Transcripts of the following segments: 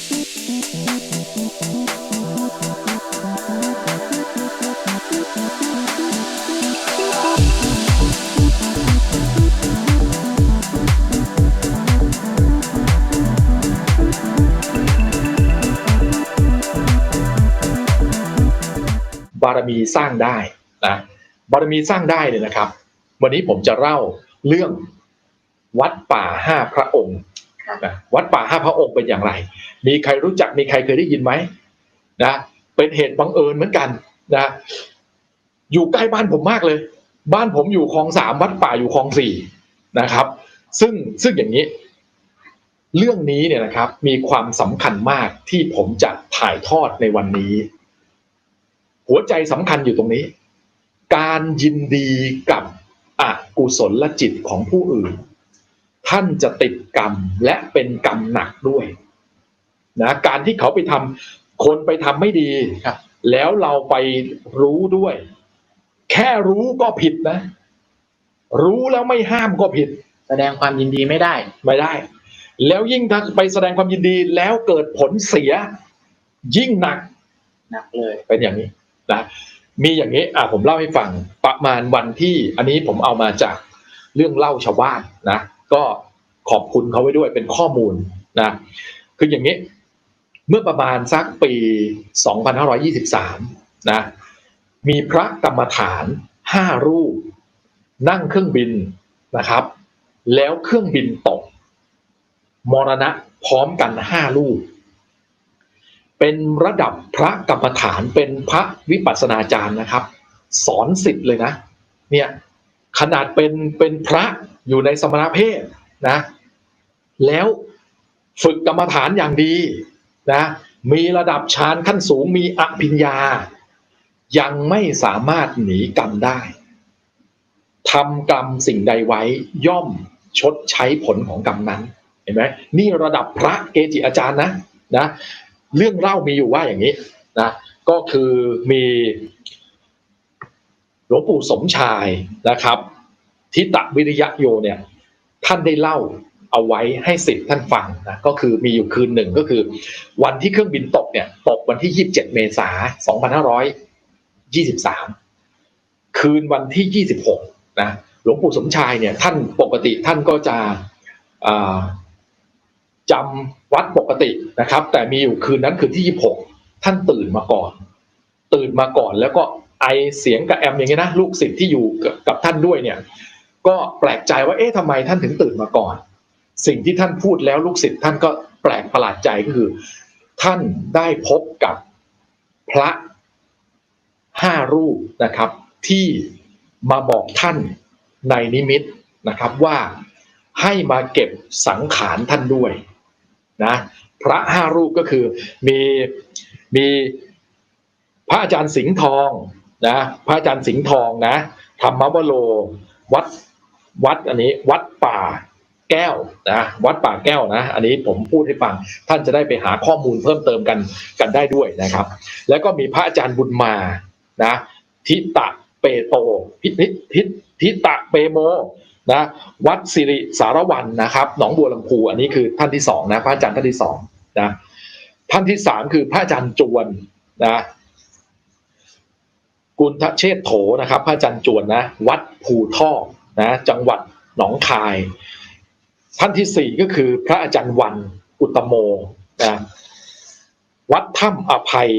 บารมีสร้างได้นะบารมีสร้างได้เนี่ยนะครับ วันนี้ผมจะเล่าเรื่องวัดป่าห้าพระองค์ นะวัดป่าห้าพระองค์เป็นอย่างไร มีใครรู้จักมีใครเคยได้ยินไหมนะเป็นเหตุบังเอิญเหมือนกันนะอยู่ใกล้บ้านผมมากเลย บ้านผมอยู่คลองสามวัดป่าอยู่คลองสี่นะครับ ซึ่งซึ่งอย่างนี้ เรื่องนี้เนี่ยนะครับ มีความสำคัญมากที่ผมจะถ่ายทอดในวันนี้ หัวใจสำคัญอยู่ตรงนี้ การยินดีกับอกุศลจิตของผู้อื่น ท่านจะติดกรรมและเป็นกรรมหนักด้วยนะการที่เขาไปทำคนไปทำไม่ดีครับแล้วเราไปรู้ด้วย แค่รู้ก็ผิดนะ รู้แล้วไม่ห้ามก็ผิด แสดงความยินดีไม่ได้ ไม่ได้ แล้วยิ่งถ้าไปแสดงความยินดีแล้วเกิดผลเสีย ยิ่งหนักหนักเลยเป็นอย่างนี้นะมีอย่างนี้อะผมเล่าให้ฟังประมาณวันที่ อันนี้ผมเอามาจากเรื่องเล่าชาวบ้านนะ ก็ขอบคุณเขาไว้ด้วยเป็นข้อมูลนะคืออย่างนี้ เมื่อประมาณสักปี 2523 นะมีพระกรรมฐานห้ารูป นั่งเครื่องบินนะครับ แล้วเครื่องบินตก มรณะพร้อมกันห้ารูป เป็นระดับพระกรรมฐานเป็นพระวิปัสสนาจารย์นะครับ สอนสิทธิ์เลยนะ เนี่ยขนาดเป็นเป็นพระ อยู่ในสมณเพศนะ แล้วฝึกกรรมฐานอย่างดีนะ มีระดับฌานขั้นสูงมีอภิญญา ยังไม่สามารถหนีกรรมได้ทำกรรมสิ่งใดไว้ย่อมชดใช้ผลของกรรมนั้นเห็นไหมนี่ระดับพระเกจิอาจารย์นะนะเรื่องเล่ามีอยู่ว่าอย่างนี้นะก็คือมีหลวงปู่สมชายนะครับ ทิตวิริยะโยเนี่ยท่านได้เล่าเอาไว้ให้สิทธิ์ท่านฟังนะก็คือมีอยู่คืนหนึ่งก็คือ วันที่เครื่องบินตกเนี่ยตกวันที่ 27 เมษายน2523 คืนวันที่ 26 นะหลวงปู่สมชายเนี่ยท่านปกติท่านก็จะจำวัดปกตินะครับ แต่มีอยู่คืนนั้นคืนที่ 26 ท่านตื่นมาก่อน ตื่นมาก่อนแล้วก็ไอเสียงกับแอมอย่างเงี้ยนะลูกศิษย์ที่อยู่กับท่านด้วยเนี่ย ก็แปลกใจว่าเอ๊ะทำไมท่านถึงตื่นมาก่อน สิ่งที่ท่านพูดแล้วลูกศิษย์ท่านก็แปลกประหลาดใจก็คือ ท่านได้พบกับพระห้ารูปนะครับ ที่มาบอกท่านในนิมิตนะครับว่าให้มาเก็บสังขารท่านด้วยนะพระห้ารูปก็คือมีมีพระอาจารย์สิงห์ทองนะพระอาจารย์สิงห์ทองนะธรรมวโรวัด วัดอันนี้วัดป่าแก้วนะวัดป่าแก้วนะ อันนี้ผมพูดให้ฟัง ท่านจะได้ไปหาข้อมูลเพิ่มเติมกันกันได้ด้วยนะครับ แล้วก็มีพระอาจารย์บุญมานะทิตะเปโตพิทิทิทิตะเปโมนะวัดสิริสารวันนะครับหนองบัวลำพูอันนี้คือท่านที่สองนะพระอาจารย์ท่านที่สองนะท่านที่สามคือพระอาจารย์จวนนะกุณฑเชษโถนะครับ พระอาจารย์จวนนะวัดภูท่อ นะจังหวัดหนองคาย ท่านที่สี่ก็คือพระอาจารย์วันอุตโมนะวัดถ้ำอภัย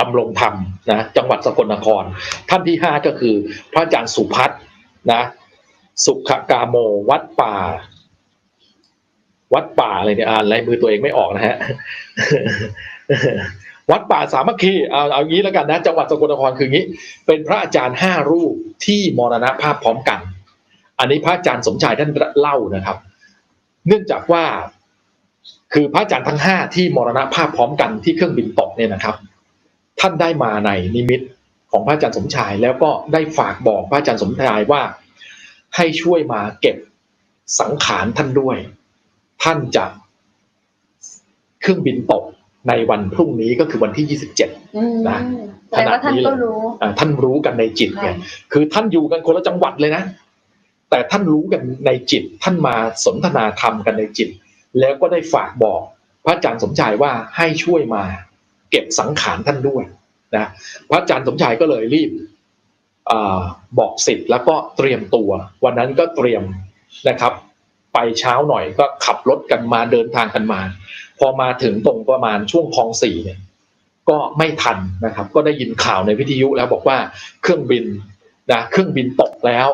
ดำรงธรรมนะจังหวัดสกลนคร ท่านที่ห้าก็คือ พระอาจารย์สุพัฒน์นะสุขกาโมวัดป่า วัดป่าอะไรเนี่ยอ่านลายมือตัวเองไม่ออกนะฮะ วัดป่าสามัคคีเอาเอางี้แล้วกันนะจังหวัดสกลนครคืองี้ เป็นพระอาจารย์ห้ารูปที่มรณภาพพร้อมกัน อันนี้พระอาจารย์สมชายท่านเล่านะครับ เนื่องจากว่าคือพระอาจารย์ทั้งห้าที่มรณภาพพร้อมกันที่เครื่องบินตกเนี่ยนะครับ ท่านได้มาในนิมิตของพระอาจารย์สมชาย แล้วก็ได้ฝากบอกพระอาจารย์สมชายว่าให้ช่วยมาเก็บสังขารท่านด้วย ท่านจะเครื่องบินตก ในวันพรุ่งนี้ก็คือวันที่ 27อืมนะแสดงว่าท่านก็รู้อ่าท่านรู้กันในจิตไงค่ะคือท่านอยู่กันคนละจังหวัดเลยนะ แต่ท่านรู้กันในจิต ท่านมาสนทนาธรรมกันในจิต แล้วก็ได้ฝากบอก พระอาจารย์สมชายว่าให้ช่วยมา เก็บสังขารท่านด้วยนะพระอาจารย์สมชายก็เลยรีบอาบอกสิทธิ์แล้วก็เตรียมตัว วันนั้นก็เตรียมนะครับ ไปเช้าหน่อยก็ขับรถกันมาเดินทางกันมา พอมาถึงตรงประมาณช่วงคลองสี่เนี่ยก็ไม่ทันนะครับ ก็ได้ยินข่าวในวิทยุแล้วบอกว่าเครื่องบินนะเครื่องบินตกแล้ว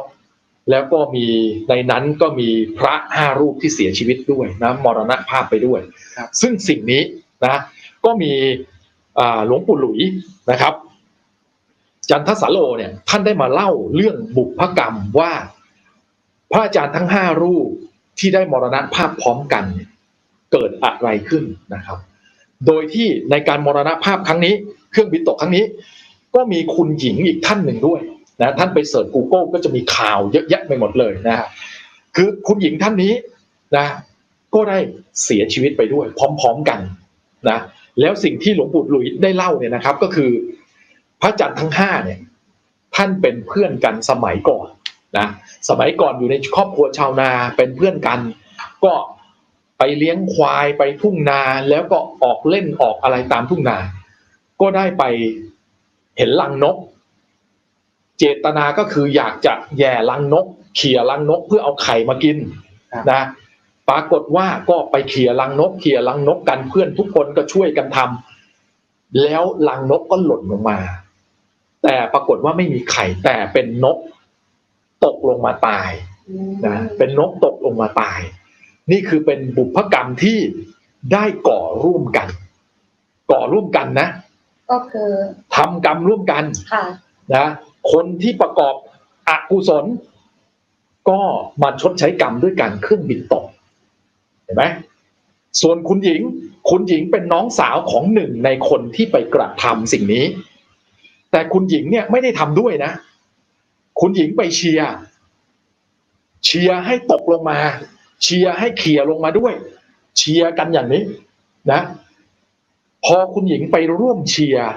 แล้วก็มีในนั้นก็มีพระห้ารูปที่เสียชีวิตด้วยนะมรณภาพไปด้วยครับซึ่งสิ่งนี้นะก็มีอ่าหลวงปู่หลุยนะครับ จันทสาโลเนี่ยท่านได้มาเล่าเรื่องบุพกรรมว่า พระอาจารย์ทั้งห้ารูป ที่ได้มรณภาพพร้อมกันเกิดอะไรขึ้นนะครับ โดยที่ในการมรณภาพครั้งนี้ เครื่องบินตกครั้งนี้ ก็มีคุณหญิงอีกท่านหนึ่งด้วยนะท่านไปเสิร์ช Google ก็จะมีข่าวเยอะแยะไปหมดเลยนะคือคุณหญิงท่านนี้นะก็ได้เสียชีวิตไปด้วย พร้อมๆกันนะแล้วสิ่งที่หลวงปู่หลุยได้เล่าเนี่ยนะครับ ก็คือ พระจันทร์ทั้งห้าเนี่ย ท่านเป็นเพื่อนกันสมัยก่อน นะสมัยก่อนอยู่ในครอบครัวชาวนาเป็นเพื่อนกัน ก็ไปเลี้ยงควายไปทุ่งนาแล้วก็ออกเล่นออกอะไรตามทุ่งนา ก็ได้ไปเห็นลังนก เจตนาก็คืออยากจะแย่ลังนก เขี่ยลังนกเพื่อเอาไข่มากินครับนะปรากฏว่าก็ไปเขี่ยลังนกเขี่ยลังนกกันเพื่อนทุกคนก็ช่วยกันทำแล้วลังนกก็หล่นลงมา แต่ปรากฏว่าไม่มีไข่แต่เป็นนก ตกลงมาตายนะเป็นนกตกลงมาตาย นี่คือเป็นบุพกรรมที่ได้ก่อร่วมกัน ก่อร่วมกันนะ ก็คือทำกรรมร่วมกันค่ะนะคนที่ประกอบอกุศล ก็มาชดใช้กรรมด้วยการเครื่องบินตกเห็นไหมส่วนคุณหญิง คุณหญิงเป็นน้องสาวของหนึ่งในคนที่ไปกระทำสิ่งนี้ แต่คุณหญิงเนี่ยไม่ได้ทำด้วยนะ คุณหญิงไปเชียร์เชียร์ให้ตกลงมา เชียร์ให้เขี่ยลงมาด้วย เชียร์กันอย่างนี้นะ พอคุณหญิงไปร่วมเชียร์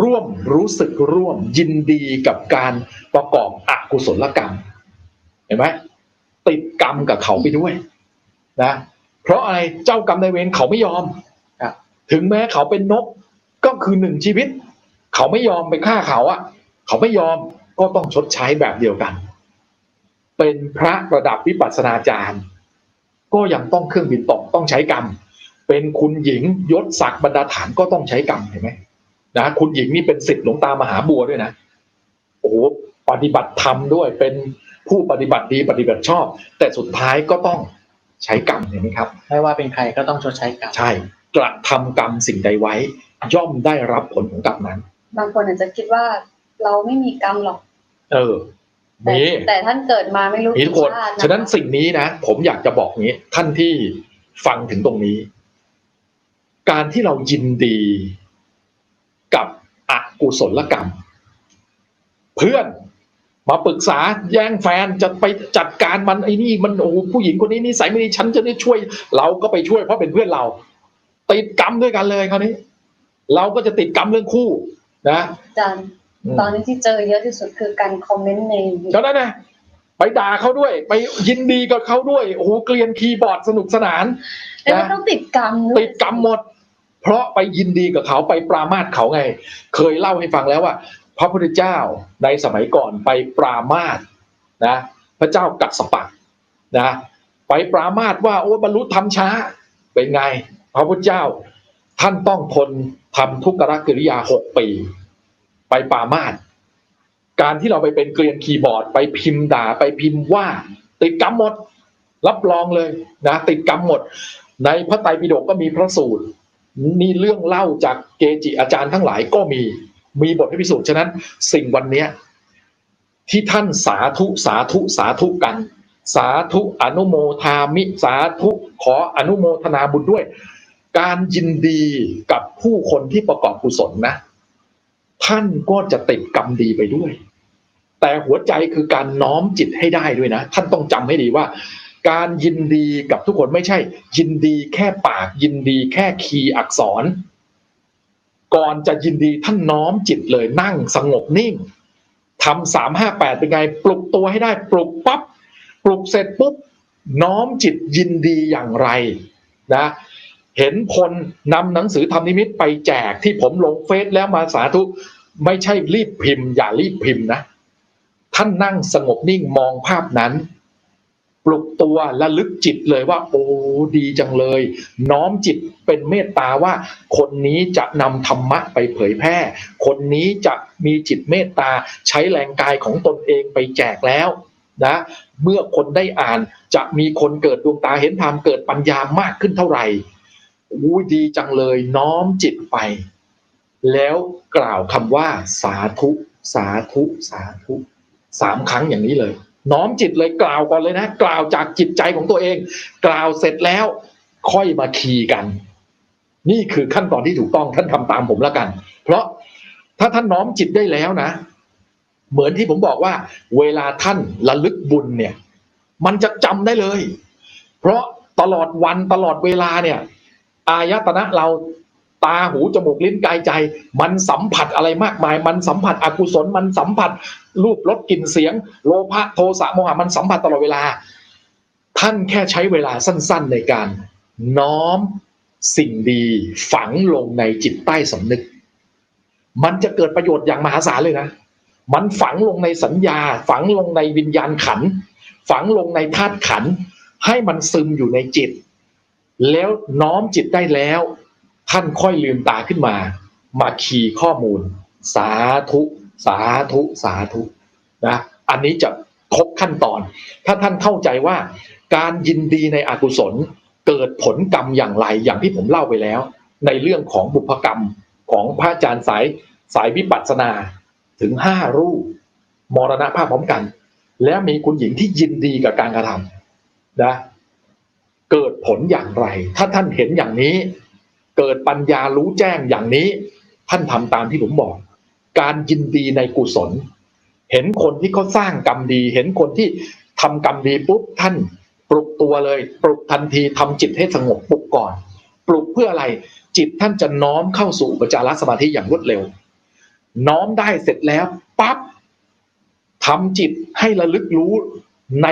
ร่วมรู้สึกร่วมยินดีกับการประกอบอกุศลกรรม เห็นไหมติดกรรมกับเขาไปด้วยนะเพราะอะไรเจ้ากรรมนายเวรเขาไม่ยอมถึงแม้เขาเป็นนกก็คือหนึ่งชีวิต เขาไม่ยอมไปฆ่าเขาอะ เขาไม่ยอม ก็ต้องชดใช้แบบเดียวกัน เป็นพระระดับวิปัสสนาจารย์ ก็ยังต้องเครื่องบินตกต้องใช้กรรม เป็นคุณหญิงยศศักดิ์บรรดาฐานก็ต้องใช้กรรมเห็นไหมนะคุณหญิงนี่เป็นสิทธิ์หลวงตามหาบัวด้วยนะโอ้โหปฏิบัติธรรมด้วยเป็นผู้ปฏิบัติดีปฏิบัติชอบ แต่สุดท้ายก็ต้องใช้กรรมเห็นไหมครับ ไม่ว่าเป็นใครก็ต้องชดใช้กรรมใช่กระทำกรรมสิ่งใดไว้ ย่อมได้รับผลของกรรมนั้น บางคนอาจจะคิดว่า เราไม่มีกรรมหรอก เออแต่นี่แต่ท่านเกิดมาไม่รู้นี่ทุกคนชาติฉะนั้นสิ่งนี้นะ ผมอยากจะบอกงี้ ท่านที่ฟังถึงตรงนี้ การที่เรายินดีกับอกุศลกรรม เพื่อนมาปรึกษาแย่งแฟนจะไปจัดการมันไอ้นี่มันโอ้โหผู้หญิงคนนี้นิสัยไม่ดีฉันจะได้ช่วย เราก็ไปช่วยเพราะเป็นเพื่อนเรา ติดกรรมด้วยกันเลยคราวนี้ เราก็จะติดกรรมเรื่องคู่ นะอาจารย์ ตอนนี้ที่เจอเยอะที่สุดคือการคอมเมนต์ในฉะนั้นนะไปด่าเขาด้วย ไปยินดีกับเขาด้วยโอ้โหเกลียนคีย์บอร์ดสนุกสนานแล้วมันต้องติดกรรมวยติดกรรมหมด เพราะไปยินดีกับเขาไปปรามาสเขาไง เคยเล่าให้ฟังแล้วว่า พระพุทธเจ้าในสมัยก่อนไปปรามาสนะ พระเจ้ากัดสปะนะไปปรามาสว่าโอ้บรรลุธรรมช้าเป็นไง พระพุทธเจ้า ท่านต้องทนทำทุกขกิริยาหกปี ไปปามาสการที่เราไปเป็นเกลียนคีย์บอร์ด ไปพิมพ์ด่าไปพิมพ์ว่า ติดกรรมหมด รับรองเลยนะติดกรรมหมด ในพระไตรปิฎกก็มีพระสูตรมีเรื่องเล่าจากเกจิอาจารย์ทั้งหลายก็มีมีบทให้พิสูจน์ฉะนั้น สิ่งวันนี้ที่ท่านสาธุสาธุสาธุกัน สาธุอนุโมทามิสาธุขออนุโมทนาบุญด้วย การยินดีกับผู้คนที่ประกอบกุศลนะ ท่านก็จะติดกรรมดีไปด้วย แต่หัวใจคือการน้อมจิตให้ได้ด้วยนะ ท่านต้องจำให้ดีว่า การยินดีกับทุกคนไม่ใช่ ยินดีแค่ปากยินดีแค่คีย์อักษร ก่อนจะยินดีท่านน้อมจิตเลยนั่งสงบนิ่งทำสามห้าแปดเป็นไง ปลุกตัวให้ได้ ปลุกปั๊บปลุกเสร็จปุ๊บน้อมจิตยินดีอย่างไรนะ เห็นพลนำหนังสือธรรมนิมิตไปแจกที่ผมลงเฟซแล้วมาสาธุ ไม่ใช่รีบพิมพ์ อย่ารีบพิมพ์นะ ท่านนั่งสงบนิ่งมองภาพนั้น ปลุกตัวและลึกจิตเลยว่า โอ้ดีจังเลย น้อมจิตเป็นเมตตาว่า คนนี้จะนำธรรมะไปเผยแพร่ คนนี้จะมีจิตเมตตาใช้แรงกายของตนเองไปแจกแล้วนะเมื่อคนได้อ่านจะมีคนเกิดดวงตาเห็นธรรมเกิดปัญญามากขึ้นเท่าไหร่ อู้ยดีจังเลยน้อมจิตไป แล้วกล่าวคำว่า สาธุ สาธุ สาธุสามครั้งอย่างนี้เลย น้อมจิตเลยกล่าวก่อนเลยนะ กล่าวจากจิตใจของตัวเอง กล่าวเสร็จแล้ว ค่อยมาคีกัน นี่คือขั้นตอนที่ถูกต้องท่านทำตามผมแล้วกัน เพราะถ้าท่านน้อมจิตได้แล้วนะ เหมือนที่ผมบอกว่า เวลาท่านระลึกบุญเนี่ย มันจะจำได้เลย เพราะตลอดวันตลอดเวลาเนี่ย อายตนะเราตาหูจมูกลิ้นกายใจ มันสัมผัสอะไรมากมาย มันสัมผัสอกุศลมันสัมผัสรูปรสกลิ่นเสียง โลภะโทสะโมหะมันสัมผัสตลอดเวลา ท่านแค่ใช้เวลาสั้น ๆ ในการ น้อมสิ่งดีฝังลงในจิตใต้สำนึก มันจะเกิดประโยชน์อย่างมหาศาลเลยนะ มันฝังลงในสัญญา ฝังลงในวิญญาณขัน ฝังลงในธาตุขัน ให้มันซึมอยู่ในจิต แล้วน้อมจิตได้แล้ว ท่านค่อยลืมตาขึ้นมา มาคีย์ข้อมูล สาธุ สาธุ สาธุนะอันนี้จะครบขั้นตอน ถ้าท่านเข้าใจว่าการยินดีในอกุศลเกิดผลกรรมอย่างไรอย่างที่ผมเล่าไปแล้ว ในเรื่องของบุพกรรมของพระอาจารย์สายสายวิปัสสนาถึงห้ารูปมรณภาพพร้อมกัน แล้วมีคุณหญิงที่ยินดีกับการกระทำนะ เกิดผลอย่างไร ถ้าท่านเห็นอย่างนี้ เกิดปัญญารู้แจ้งอย่างนี้ ท่านทำตามที่ผมบอก การยินดีในกุศล เห็นคนที่เขาสร้างกรรมดี เห็นคนที่ทำกรรมดีปุ๊บท่านปลุกตัวเลย ปลุกทันทีทำจิตให้สงบปลุกก่อน ปลุกเพื่ออะไร จิตท่านจะน้อมเข้าสู่อุปจารสมาธิอย่างรวดเร็ว น้อมได้เสร็จแล้วปั๊บทำจิตให้ระลึกรู้ใน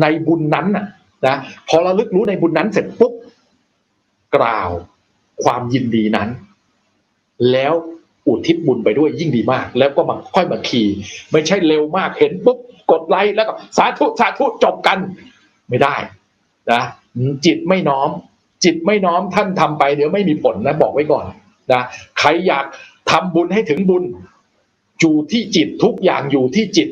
ในบุญนั้นน่ะ นะพอระลึกรู้ในบุญนั้นเสร็จปุ๊บกล่าวความยินดีนั้น แล้วอุทิศบุญไปด้วยยิ่งดีมาก แล้วก็มาค่อยมาคีย์ไม่ใช่เร็วมากเห็นปุ๊บกดไลค์แล้วก็สาธุสาธุจบกัน ไม่ได้นะจิตไม่น้อม จิตไม่น้อมท่านทำไปเดี๋ยวไม่มีผลนะบอกไว้ก่อนนะใครอยากทำบุญให้ถึงบุญอยู่ที่จิตทุกอย่างอยู่ที่จิต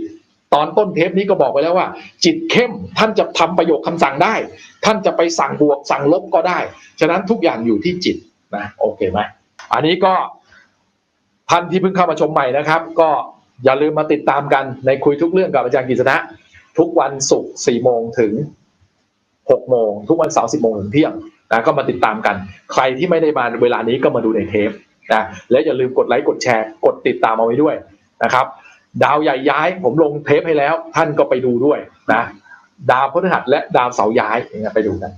ตอนต้นเทปนี้ก็บอกไปแล้วว่า จิตเข้มท่านจะทำประโยคคำสั่งได้ ท่านจะไปสั่งบวกสั่งลบก็ได้ ฉะนั้นทุกอย่างอยู่ที่จิตนะโอเคไหมอันนี้ก็ท่านที่เพิ่งเข้ามาชมใหม่นะครับ ก็อย่าลืมมาติดตามกันในคุยทุกเรื่องกับอาจารย์กฤษณะทุกวันศุกร์สี่โมงถึงหกโมงทุกวันเสาร์สิบโมงถึงเที่ยงนะก็มาติดตามกัน ใครที่ไม่ได้มาเวลานี้ก็มาดูในเทปนะและอย่าลืมกดไลค์กดแชร์กดติดตามเอาไว้ด้วยนะครับ ดาวใหญ่ย้าย ผมลงเทปให้แล้ว ท่านก็ไปดูด้วยนะ ดาวพฤหัสและดาวเสาร์ย้ายอย่างเงี้ยไปดูกัน